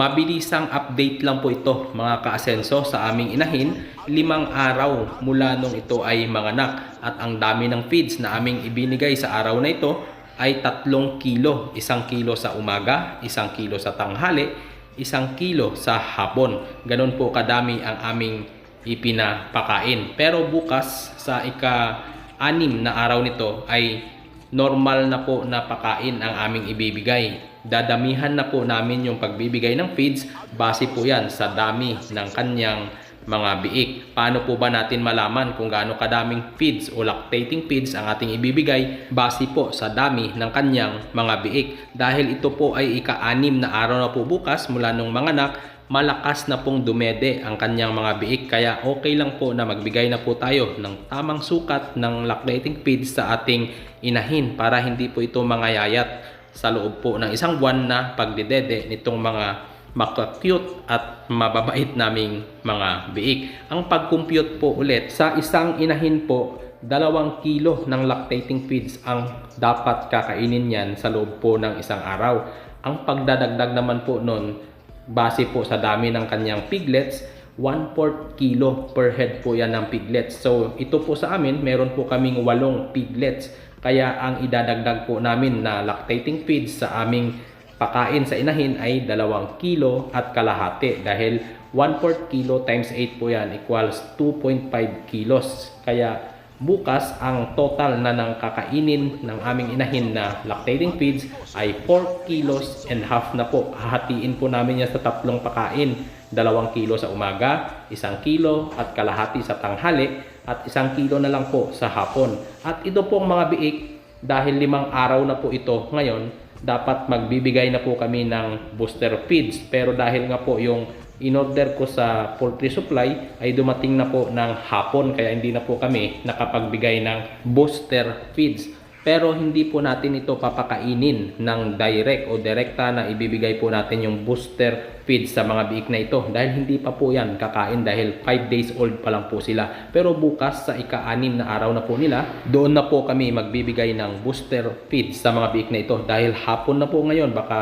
Mabilisang update lang po ito mga kaasenso sa aming inahin. Limang araw mula nung ito ay manganak at ang dami ng feeds na aming ibinigay sa araw na ito ay tatlong kilo. Isang kilo sa umaga, isang kilo sa tanghali, isang kilo sa hapon. Ganon po kadami ang aming ipinapakain. Pero bukas sa ika-anim na araw nito ay normal na po na pakain ang aming ibibigay. Dadamihan na po namin yung pagbibigay ng feeds base po yan sa dami ng kanyang mga biik. Paano po ba natin malaman kung gaano kadaming feeds o lactating feeds ang ating ibibigay base po sa dami ng kanyang mga biik. Dahil ito po ay ika-anim na araw na po bukas mula nung mga anak, malakas na pong dumede ang kanyang mga biik kaya okay lang po na magbigay na po tayo ng tamang sukat ng lactating feeds sa ating inahin para hindi po ito mangayayat sa loob po ng isang buwan na pagdidede nitong mga maka-cute at mababait naming mga biik. Ang pag-compute po ulit sa isang inahin po dalawang kilo ng lactating feeds ang dapat kakainin yan sa loob po ng isang araw. Ang pagdadagdag naman po nun base po sa dami ng kanyang piglets, 1/4 kilo per head po yan ng piglets. So ito po sa amin, meron po kaming walong piglets. Kaya ang idadagdag po namin na lactating feeds sa aming pakain sa inahin ay 2 kilo at kalahati dahil 1/4 kilo times 8 po yan equals 2.5 kilos. Kaya bukas ang total na ng kakainin ng aming inahin na lactating feeds ay 4 kilos and half na po. Hahatiin po namin yan sa tatlong pakain. 2 kilo sa umaga, 1 kilo at kalahati sa tanghali at 1 kilo na lang po sa hapon. At ito pong mga biik dahil limang araw na po ito ngayon, dapat magbibigay na po kami ng booster feeds. Pero dahil nga po yung in-order ko sa poultry supply ay dumating na po ng hapon kaya hindi na po kami nakapagbigay ng booster feeds. Pero hindi po natin ito papakainin ng direct o direkta na ibibigay po natin yung booster feeds sa mga biik na ito dahil hindi pa po yan kakain dahil 5 days old pa lang po sila. Pero bukas sa ika-anim na araw na po nila, doon na po kami magbibigay ng booster feeds sa mga biik na ito dahil hapon na po ngayon baka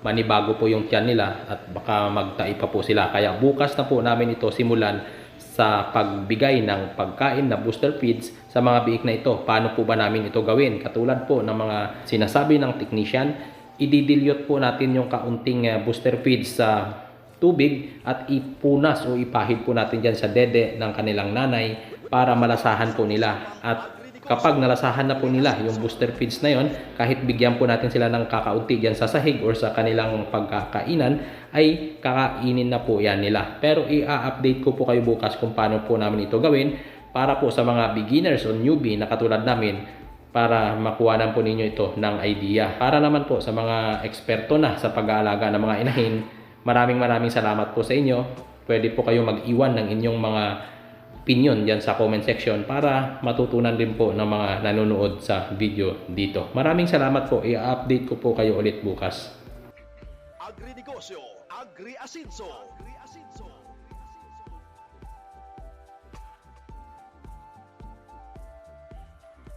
manibago po yung tiyan nila at baka magtai pa po sila. Kaya bukas na po namin ito simulan sa pagbigay ng pagkain na booster feeds sa mga biik na ito. Paano po ba namin ito gawin? Katulad po ng mga sinasabi ng technician, ididilyot po natin yung kaunting uh, booster feeds sa tubig at ipunas o ipahid po natin dyan sa dede ng kanilang nanay para malasahan po nila. At kapag nalasahan na po nila yung booster feeds na yon, kahit bigyan po natin sila ng kakaunti dyan sa sahig or sa kanilang pagkakainan, ay kakainin na po yan nila. Pero i-update ko po kayo bukas kung paano po namin ito gawin para po sa mga beginners o newbie na katulad namin para makuha po ninyo ito ng idea. Para naman po sa mga eksperto na sa pag-aalaga ng mga inahin, maraming maraming salamat po sa inyo. Pwede po kayo mag-iwan ng inyong mga opinion dyan sa comment section para matutunan din po ng mga nanonood sa video dito. Maraming salamat po. I-update ko po kayo ulit bukas. Agri-negosyo, Agri-Asinso, Agri-Asinso.